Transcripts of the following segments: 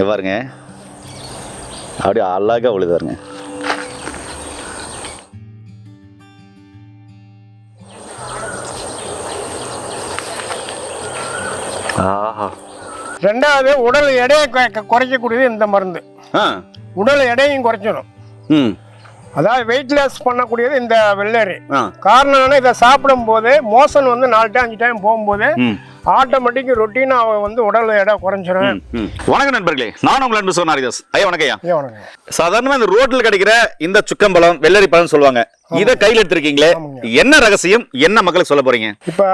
இங்க பாருங்க. அப்படியே அழகா உழுது பாருங்க. ஆஹா. ரெண்டாவது உடல் எடையை குறை- குறைக்கக்கூடியது இந்த மருந்து. உடல் எடையும் குறைச்சிடும் ம். அதாவது வெயிட் லாஸ் பண்ணக்கூடியது இந்த வெள்ளரி. காரணம் இதை சாப்பிடும் போது மோசன் வந்து நாலு டைம் அஞ்சு டைம் போகும்போது ஆட்டோமேட்டிக் ரொட்டீனாக அவன் வந்து உடல் எடை குறைஞ்சிரும். வணக்கம் நண்பர்களே நான் உங்கள் அன்பு சொன்ன ஹரிதாஸ் ஐயா வணக்கம் ஐயா. வணக்கம் சாதாரணமா இந்த ரோட்ல கிடைக்கிற இந்த சுக்கம்பழம் வெள்ளரி பழம் சொல்லுவாங்க. இத கையில எடுத்திருக்கீங்களே. என்ன ரகசியம்? என்ன மக்களுக்கு சொல்ல போறீங்க? இப்போ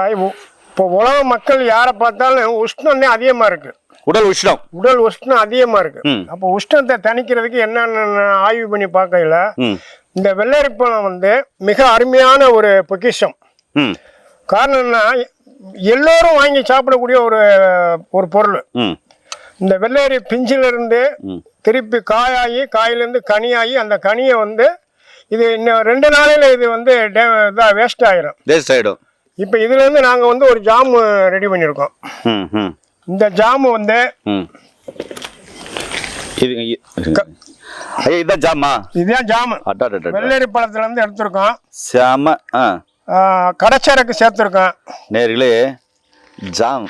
இப்போ உலக மக்கள் யாரை பார்த்தாலும் உஷ்ணம் அதிகமாக இருக்கு. உடல் உஷ்ணம். உடல் உஷ்ணம் அதிகமாக இருக்கு. அப்போ உஷ்ணத்தை தணிக்கிறதுக்கு என்னென்ன ஆய்வு பண்ணி பார்க்கையில ம். இந்த வெள்ளரி பழம் வந்து மிக அருமையான ஒரு பொக்கிஷம். ம். காரணம் என்ன எல்லோரும் வாங்கி சாப்பிடக்கூடிய ஒரு ஒரு பொருள். ம். இந்த வெள்ளரி பிஞ்சிலிருந்து. திருப்பி காயாகி காயிலேருந்து கனியாகி அந்த கனியை வந்து இது இன்னும் ரெண்டு நாளையில் இது வந்து இதாக வேஸ்ட் ஆயிரும். வேஸ்ட் ஆயிடும். இப்போ இதுலேருந்து நாங்கள் வந்து ஒரு ஜாமு ரெடி பண்ணியிருக்கோம். ம் ம். இந்த ஜாமு வந்து இது ஐயா இதான் ஜாமா? இதுதான் ஜாமு. வெள்ளரி பழத்துலேருந்து எடுத்திருக்கோம். சாம ஆ, கடைச்சரக்கு சேர்த்துருக்கோம் நேர்களே ஜாம்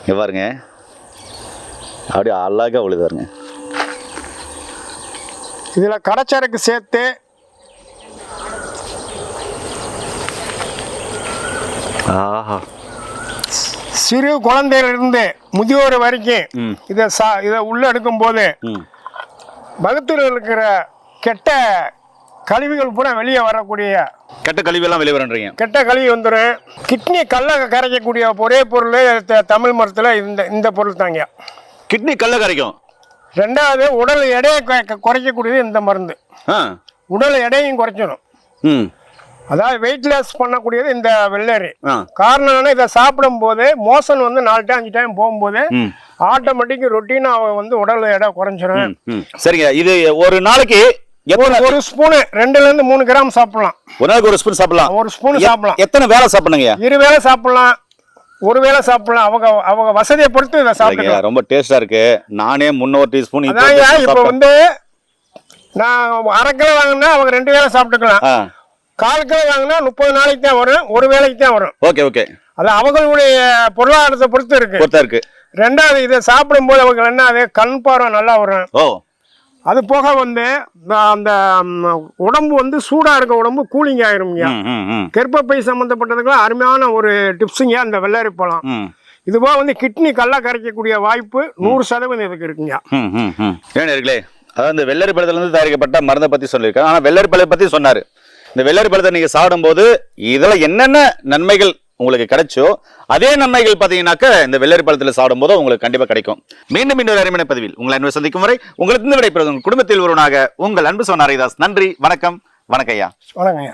இங்க பாருங்க. அப்படியே அழகா உழுது பாருங்க. இதில் கடைச்சரக்கு சேர்த்து ஆஹா. சிறு குழந்தையிலிருந்து முதியோர் வரைக்கும் இதை சா இதை உள்ளே எடுக்கும்போது ம். வகுத்தில் இருக்கிற கெட்ட கழிவுகள் பூரா வெளியே வரக்கூடிய கெட்ட கழிவெல்லாம் வெளியே வரன்றீங்க. கெட்ட கழிவு வந்துடும் கிட்னி கல்லை கரைக்கக்கூடிய ஒரே பொருள் தமிழ் மரத்தில் இந்த இந்த பொருள் தாங்க. கிட்னி கல்ல கரைக்கும். ரெண்டாவது உடல் எடையை குறை- குறைக்கக்கூடியது இந்த மருந்து. உடல் எடையும் குறைச்சிடும் அதாவது வெயிட் லாஸ் பண்ணக்கூடியது இந்த வெள்ளரி. காரணம் என்னன்னா இதை சாப்பிடும் போது மோசன் வந்து நாலு டைம் அஞ்சு டைம் போகும்போது ஆட்டோமேட்டிக் ரொட்டீனாக வந்து உடல் எடை குறைஞ்சிரும். ம், ம். சரிங்க. இது ஒரு நாளைக்கு ஒரு ஸ்பூனு ரெண்டுல இருந்து மூணு கிராம் சாப்பிடலாம். ஒரு நாளைக்கு ஒரு ஸ்பூன் சாப்பிடலாம். ஒரு ஸ்பூன் சாப்பிடலாம். எத்தனை வேலை சாப்பிடுங்க இரு வேளை சாப்பிடலாம். ஒரு வேளை சாப்பிடலாம். அவங்க அவங்க வசதியை பொறுத்து இதை சாப்பிட்டுக்கலாம். ரொம்ப டேஸ்டா இருக்கு. நானே முன்னூறு டீஸ்பூன் இப்போ வந்து நான் அரை கிலோ வாங்கினா அவங்க ரெண்டு வேளை சாப்பிட்டுக்கலாம். கால் கிலோ வாங்கினா முப்பது நாளைக்கு தான் வரும். ஒரு வேளைக்கு தான் வரும். Okay okay. அது அவங்களுடைய பொருளாதாரத்தை பொறுத்து இருக்கு. பொறுத்தா இருக்கு. ரெண்டாவது இதை சாப்பிடும்போது அவங்க என்ன அது கண் பார்வை நல்லா வரும். ஓ. அது போக வந்து அந்த உடம்பு வந்து சூடாக இருக்க உடம்பு கூலிங் ம் கர்ப்பப்பை சம்மந்தப்பட்டதுக்கெல்லாம் அருமையான ஒரு டிப்ஸுங்க அந்த வெள்ளரி பழம். இதுபோக வந்து கிட்னி கல்ல கரைக்கக்கூடிய வாய்ப்பு நூறு சதவீதம் இதுக்கு இருக்குங்க ஏன் இருக்கலே அதாவது இந்த வெள்ளரி பழத்திலிருந்து தயாரிக்கப்பட்ட மருந்தை பத்தி சொல்லியிருக்காங்க. ஆனா வெள்ளரி பழத்தை பத்தி சொன்னாரு. இந்த வெள்ளரி பழத்தை நீங்க சாப்பிடும்போது இதுல என்னென்ன நன்மைகள் உங்களுக்கு கிடைச்சோ அதே நன்மைகள் பார்த்தீங்கன்னாக்க இந்த வெள்ளரி பழத்தில் சாப்பிடும்போது உங்களுக்கு கண்டிப்பா கிடைக்கும். மீண்டும் இன்னொரு அருமையான பதிவில் உங்களை அன்பு சந்திக்கும் வரை உங்களுக்கு இருந்து விடைபெறுவது உங்கள் குடும்பத்தில் ஒருவனாக உங்கள் அன்பு சொன்ன ஹரிதாஸ். நன்றி வணக்கம் வணக்கம் ஐயா. வணக்கங்க